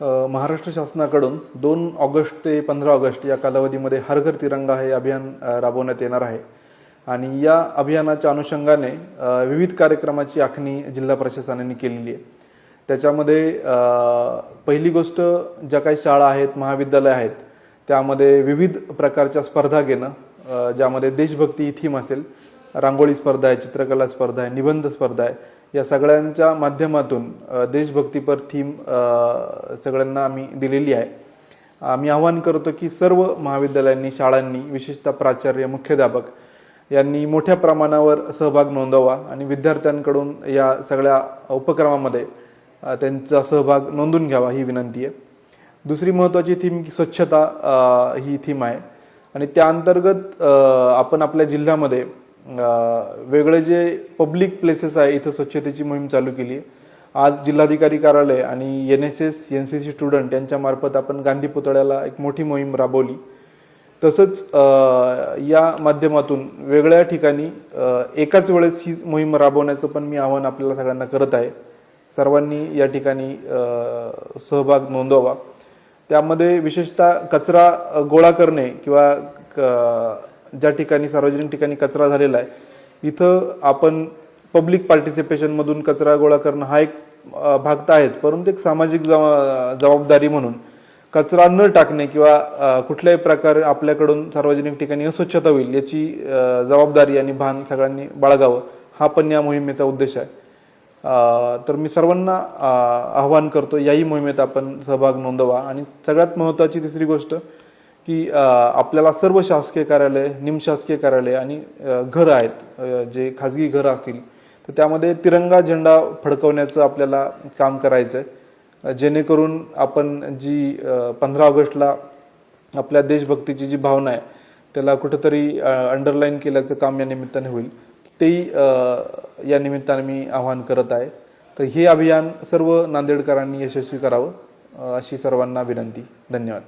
महाराष्ट्र शासनाकडून दोन ऑगस्ट ते पंधरा ऑगस्ट या कालावधीमध्ये हर घर तिरंगा हे अभियान राबवण्यात येणार आहे. आणि या अभियानाच्या अनुषंगाने विविध कार्यक्रमाची आखणी जिल्हा प्रशासनाने केलेली आहे. त्याच्यामध्ये पहिली गोष्ट ज्या काही शाळा आहेत महाविद्यालय आहेत त्यामध्ये विविध प्रकारच्या स्पर्धा घेणं ज्यामध्ये देशभक्ती थीम असेल. रांगोळी स्पर्धा आहे चित्रकला स्पर्धा आहे निबंध स्पर्धा आहे. या सगळ्यांच्या माध्यमातून देशभक्तीपर थीम सगळ्यांना आम्ही दिलेली आहे. आम्ही आवाहन करतो की सर्व महाविद्यालयांनी शाळांनी विशेषतः प्राचार्य मुख्याध्यापक यांनी मोठ्या प्रमाणावर सहभाग नोंदवा आणि विद्यार्थ्यांकडून या सगळ्या उपक्रमामध्ये त्यांचा सहभाग नोंदून घ्यावा ही विनंती आहे. दुसरी महत्त्वाची थीम की स्वच्छता ही थीम आहे. आणि त्या अंतर्गत आपण आपल्या जिल्ह्यामध्ये वेगळे जे पब्लिक प्लेसेस आहे इथं स्वच्छतेची मोहीम चालू केली आहे. आज जिल्हाधिकारी कार्यालय आणि N S S N C C student यांच्यामार्फत आपण गांधी पुतळ्याला एक मोठी मोहीम राबवली. तसंच या माध्यमातून वेगळ्या ठिकाणी एकाच वेळेस ही मोहीम राबवण्याचं पण मी आवाहन आपल्याला सगळ्यांना करत आहे. सर्वांनी या ठिकाणी सहभाग नोंदवावा. त्यामध्ये विशेषतः कचरा गोळा करणे किंवा क- ज्या ठिकाणी सार्वजनिक ठिकाणी कचरा झालेला आहे इथं आपण पब्लिक पार्टिसिपेशनमधून कचरा गोळा करणं हा एक भाग तर आहेच. परंतु एक सामाजिक जवा- जबाबदारी म्हणून कचरा न टाकणे किंवा कुठल्याही प्रकारे आपल्याकडून सार्वजनिक ठिकाणी अस्वच्छता होईल याची जबाबदारी आणि भान सगळ्यांनी बाळगावं हा पण या मोहिमेचा उद्देश आहे. तर मी सर्वांना आवाहन करतो याही मोहिमेत आपण सहभाग नोंदवा. आणि सगळ्यात महत्त्वाची तिसरी गोष्ट की आपल्याला सर्व शासकीय कार्यालय निमशासकीय कार्यालय आणि घरं आहेत जे खाजगी घरं असतील तर त्यामध्ये तिरंगा झेंडा फडकवण्याचं आपल्याला काम करायचं आहे जेणेकरून आपण जी पंधरा ऑगस्टला आपल्या देशभक्तीची जी भावना आहे त्याला कुठंतरी अंडरलाईन केल्याचं काम या निमित्ताने होईल. तेही या निमित्ताने मी आवाहन करत आहे. तर हे अभियान सर्व नांदेडकरांनी यशस्वी करावं अशी सर्वांना विनंती. धन्यवाद.